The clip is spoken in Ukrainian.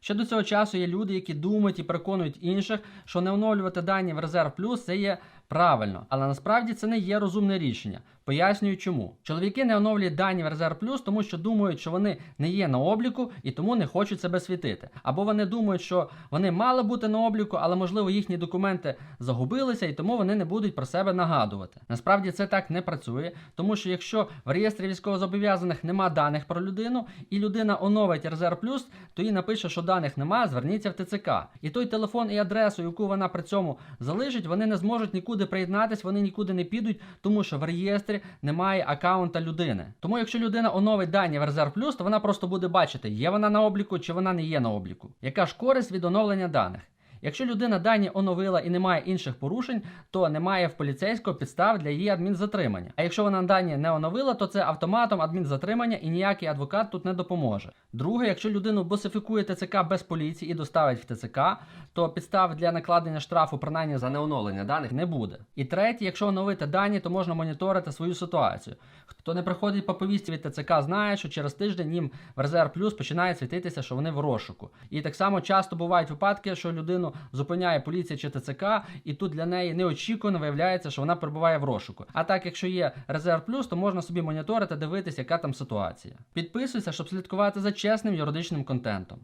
Ще до цього часу є люди, які думають і переконують інших, що не оновлювати дані в резерв плюс це є правильно, але насправді це не є розумне рішення. Пояснюю чому. Чоловіки не оновлюють дані в резерв плюс, тому що думають, що вони не є на обліку і тому не хочуть себе світити. Або вони думають, що вони мали бути на обліку, але можливо їхні документи загубилися, і тому вони не будуть про себе нагадувати. Насправді це так не працює, тому що якщо в реєстрі військовозобов'язаних нема даних про людину, і людина оновить резерв плюс, то їй напише, що даних нема, зверніться в ТЦК. І той телефон і адресу, яку вона при цьому залишить, вони не зможуть нікуди приєднатись, вони нікуди не підуть, тому що в реєстрі немає аккаунта людини. Тому якщо людина оновить дані в резерв плюс, то вона просто буде бачити, є вона на обліку чи вона не є на обліку. Яка ж користь від оновлення даних? Якщо людина дані оновила і немає інших порушень, то немає в поліцейського підстав для її адмінзатримання. А якщо вона дані не оновила, то це автоматом адмінзатримання і ніякий адвокат тут не допоможе. Друге, якщо людину босифікує ТЦК без поліції і доставить в ТЦК, то підстав для накладення штрафу принаймні за неоновлення даних не буде. І третє, якщо оновити дані, то можна моніторити свою ситуацію. Хто не приходить по повісті від ТЦК, знає, що через тиждень їм в резерв плюс починає світитися, що вони в розшуку. І так само часто бувають випадки, що людину зупиняє поліція чи ТЦК, і тут для неї неочікувано виявляється, що вона перебуває в розшуку. А так, якщо є резерв плюс, то можна собі моніторити, дивитися, яка там ситуація. Підписуйся, щоб слідкувати за чесним юридичним контентом.